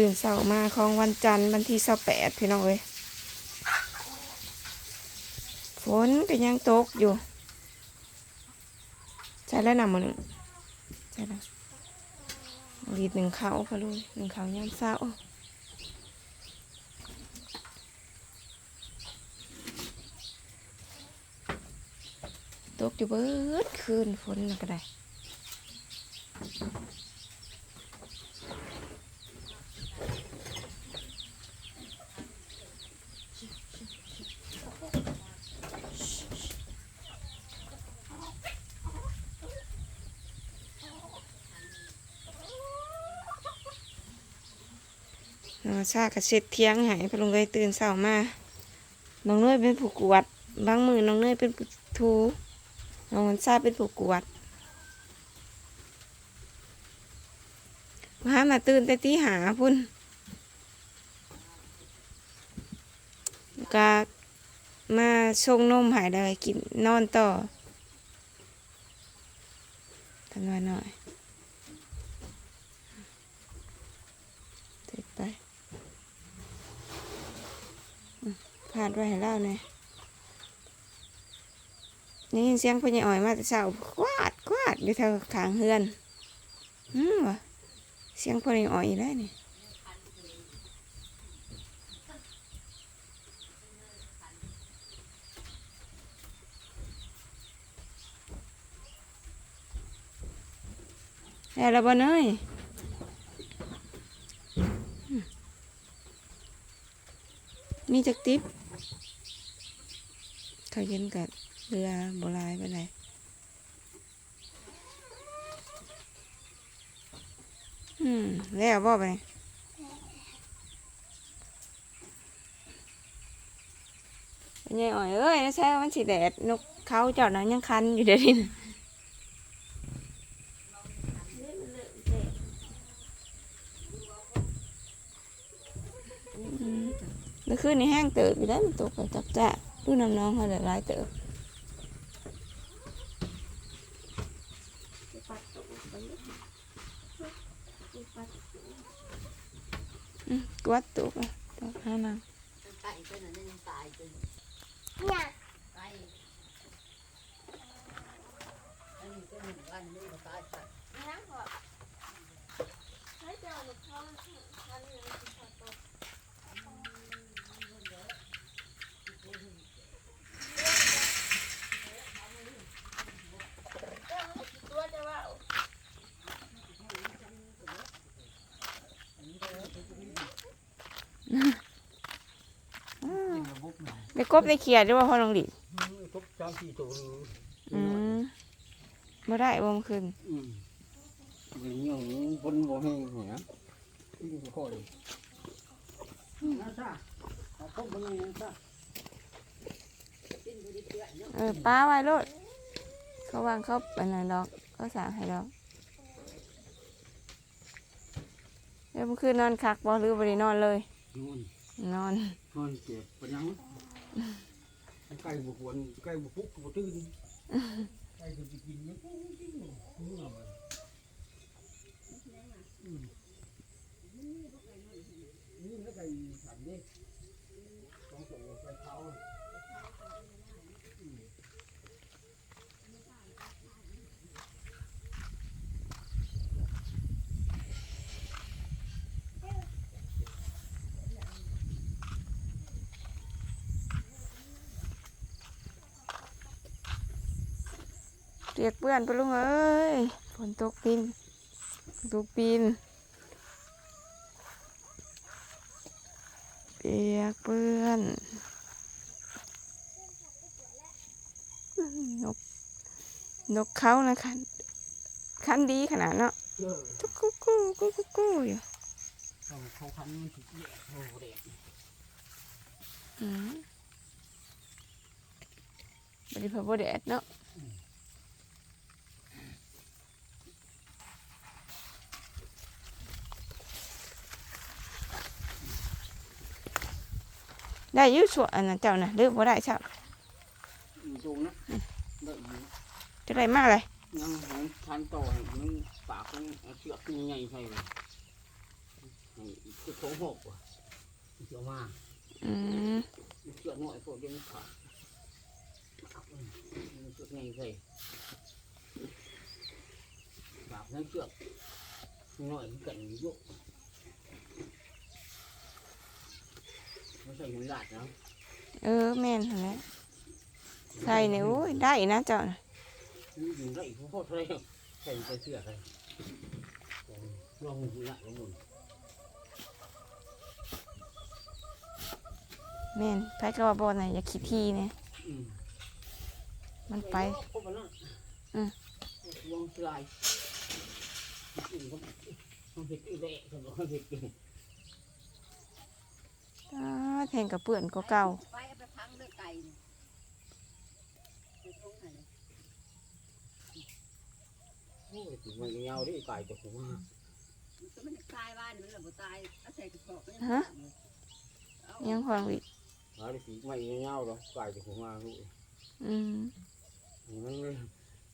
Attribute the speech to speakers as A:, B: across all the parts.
A: ตื่นเช้ามาของวันจันทร์วันที่สิบแปดพี่น้องเอ้ยฝนก็ยังตกอยู่ ใช่แล้วนำมาหนึ่งใช่แล้วรีดหนึ่งเขาพะลุยหนึ่งเขายามเช้าตกอยู่เบิดคืนฝนก็ได้ น้องชาก็เช็ดเที่ยงหายพลุงเลยตื่นเช้ามาน้องเนยเป็นผู้กวดบางมือน้องเนยเป็นผู้ทูน้องวันชาเป็นผู้กวาดมามาตื่นแต่ตีหาพุ่นก็มาชงนมหายเลยกินนอนต่อทำมาหน่อยเสร็จไป พาดไว้ให้เล่าเนี่ยนี่ยินเสียงพญาอ่อยมาแต่เช้ากวาดกวาดอยู่แถวขางเฮือนอืมวะเสียงพญาอ่อยได้วนี่แล้วละบ่เนยอืมมีจักติ๊บ ขาเย็นกับเรือโบราณไปไหนอืม แล้วบ่ไปเป็นไงอ่อยเอ้ยใช่มันสีแดดนกเขาเจอดนั้นยังคันอยู่เดี๋ยวนี้น่ะอืมแล้วคืนนี้แห้งเติบอยู่แล้วมันตกไปจับจ้า ดูน้ำน้องเขาเดือดร้ายเติบ อืมกวัดตุกอะตกหานาง
B: ไก่ตัวนั้นยังตายจน
C: เนี่ย
B: ไก่อันนี้ก็หนึ่งวันนี้ก็ตายสัตว์
C: น้ำก่อนให้เจอหนูเขาเขาเนี่ยมันจะตกตัวจะว่า
D: กินระบบหน่อย
A: ได้กบได้เขียดด้วยว่าพ่อน้องดิ
D: ทุกสามสี่ตัว
A: อืมบ่ได้บ่มขึ้น
D: อืมอย่างนี้อย่างนี้บนบ่แห้งเหรอที่นี่ก็ค่อยนะซ่าเอาพบมันยังไงซ่า
A: เออป้าไว้โลดเขาวางเขาอันนั้นดอกเขาสั่งให้ดอกแล้วเมื่อคืนนอนคักบ่หรือบ่ได้นอนเลย
D: นอน
A: นอน
D: นอนเจ็บปะยังไก่บุกวนไก่บุกปุ๊กบุกตื่นไก่จะไปกินเนี่ยปุ๊กกินเนี่ยนี่เอาไปอืมนี่แล้วไก่ขันนี่ต้องส่งไปเขา
A: เปียกเปื้อนไปลุงเอ้ยฝนตกปินตกปินเปียกเปื้อนนกนกเขานะคันคันดีขนาดเนาะทุกกู้กู้กู้กู้กู้อยู่
D: เขาคันมันถึงแยกเขาเด็ก
A: อืมบริพาบแดดเนาะ ได้อยุ่ส่วนอันนั้นเจ้าน่ะหรือบ่ได้ใช่
D: อยู่ตรงนั้นได้อยู่
A: จะได้มากเลย
D: ยังเห็นทันต่อให้มันปากมันเอาเชือกใหญ่ๆใส่เลยคือโถงหกว่ะเกี่ยวมา
A: อืม
D: เกี่ยวหน่อยพวกเดี๋ยวมันขาดมันเชือกไงใส่บาปนั่นเชือกหน่อยมันกันอยู่ไม่ ใช่หุ่นหลาดนะ
A: เออแม่นหั่นแหละใส่เนี่ยโอ้ยได้นะเจ้าน่ะ
D: นี่อยู่ได้เพราะพ่อเท่าไรใส่ใส่เสื้อใส่ลองหุ่นหลาดลองหุ่น
A: แม่นไผก็ว่าบ่น่ะอย่าขี้ทีเนี่ย
D: อืม
A: มันไป
D: พวกมันน่ะ
A: อืม
D: ลองสลายอืมเขาเขาเห็ดอีแดะเขาบอกเขาเห็ดเก่ ง
A: อ้าแทงกับเปื่อนก็เก่า
B: ไปเอาไปพังเลือไก่นี่ไปทุ่งไหนเนี่ย
D: โอ้ยมันยาวดิไก่จะหัว
B: มันก็ไม่ได้ตายบ้านมันระเบิดตายเอาใส่กระสอบไป
A: ฮะ
B: เอา
A: ยังฟังอีก
D: หาดิสีไม่ยาวหรอกไก่จะหัวลูก
A: อืม
D: มัน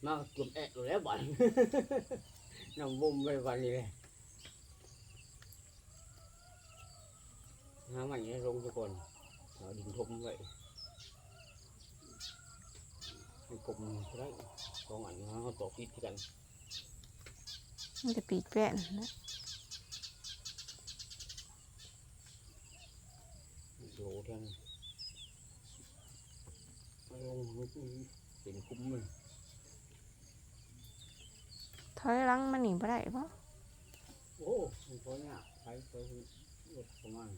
D: มาเกือบแอะอยู่แล้วบ่อยน้ำบุ้มไปวันนี้เลย หาใหม่ให้ลงทุกคนเอาดินทมไว้ให้กลมได้สองอันเขาต่อปิดกัน
A: มันจะปีกแป้นนะ
D: โดแทนเอาลงเป็นคุ้มเลย
A: ถอยหลังมันหนีบ่ได้ปะ
D: โอ้มันพอเนี่ยใช้ไปรถประมาณ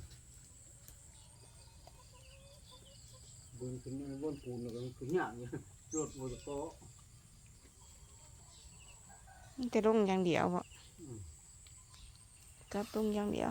D: บึงขึ้นบนปูนแล้วก็ขึ้นยากอยเนี่ยรถบนโต๊ะ
A: มันจะลงอย่างเดียวบ่
D: อืม
A: กลับลงอย่างเดียว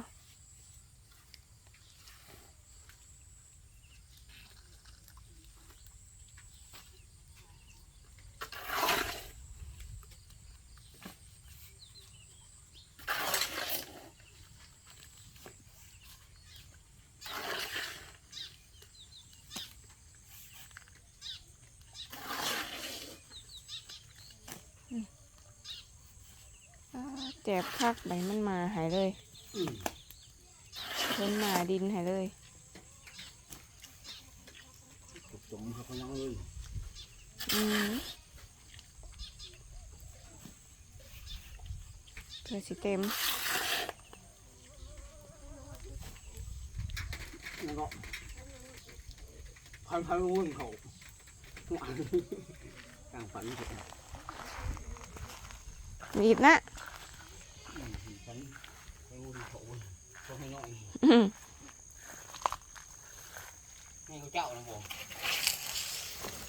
A: อ้า แจบคักใบมันมาหายเลย
D: อืม
A: เพิ่นมาดินหายเลย
D: จุดจมเขาก็ยังเลย
A: อืมเพื่อสิเต็ม
D: แล้วก็พันพันวุ่นเขาหวานกลางฝันเห็น
A: บีบนะ
D: อืมฉันไปวุ่นเขาก็ให้น้อย
A: อื้อ
D: ให้เขาเจ้านะผม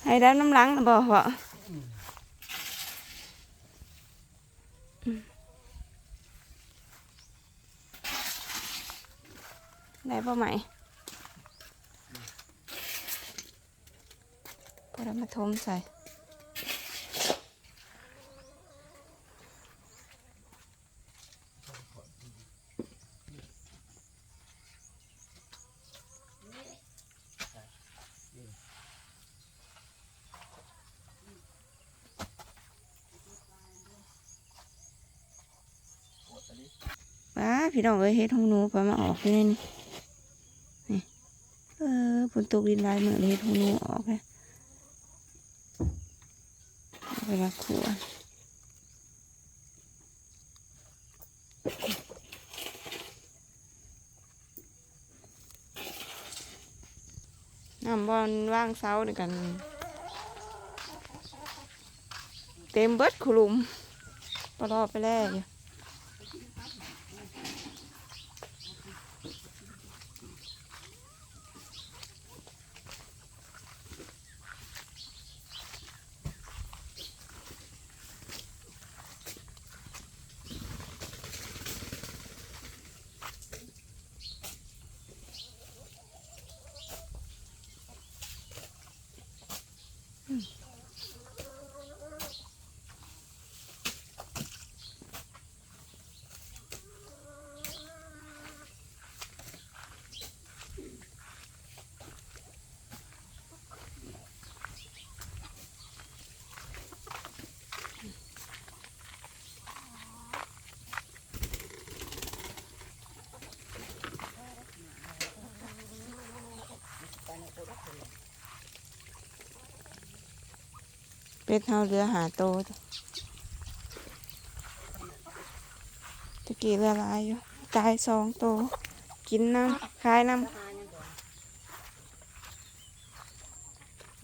A: ให้ได้น้ำหลังนะบอกว่าได้ป่ะไหมพอเรามาทมใส่ ป้า พี่น้องเอ้ยเฮ็ดของหนูไปมาออกเลยนี่นี่เออฝนตกดินลายเหมือเลยเฮ็ดของหนูออกเลยเอาเวลาขวดน้ำบอลว่างเสาด้วยกัน เต็มเบิดคุลุมปลอไปแล้ว เป็ดเฮาเรือหาโตตะกี้เรือลายอยู่ตายสองโต กินน้ำคายน้
B: หายัง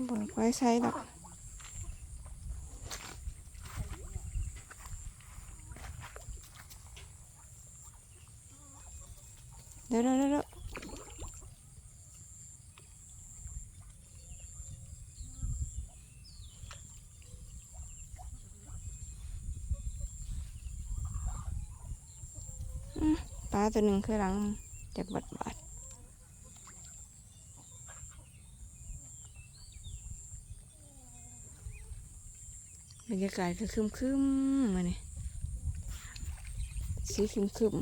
B: บ่ำ
A: บ่ไว้ใช้ดอกเดี๋ยวเดี๋ยวเดี๋ยวเดี๋ยวอืม ปลาตัวหนึ่งคือหลังจากบัดบาดบรรยากาศก็ครึมคึมๆมาเนี่ยสีคึมคึม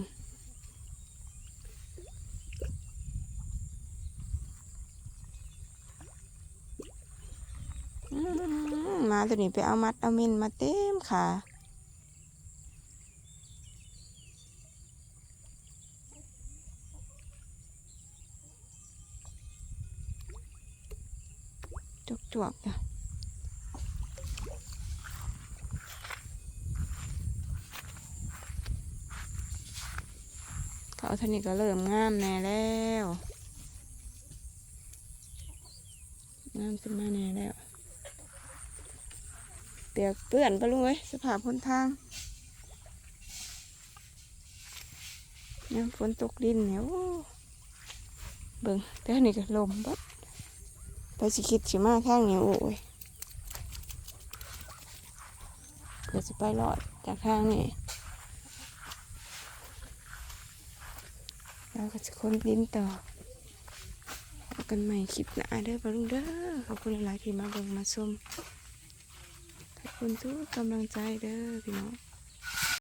A: มมาตัวนี้ไปเอามัดเอาเมนมาเต็มขา วกจ้ะเขาท่านี้ก็เริ่มงามแน่แล้วงามขึ้นมาแน่แล้วเปียกเปื้อนไปลุงเว้ยสภาพพ้นทางน้ำฝนตกดินเนี่ยโอ้เบิ่งแต่อันนี้ก็ลมบัด ไปสิคิดสิมาทางนี้โอ้ยเกิดสิไปรอดจากทางนี้เราก็จะค้นลิ้นต่อพบกันใหม่คลิปหน้าเด้อปะลุงเด้อขอบคุณหลายๆที่มาเบิ่งมาชมขอบคุณทุกกำลังใจเด้อพี่น้อง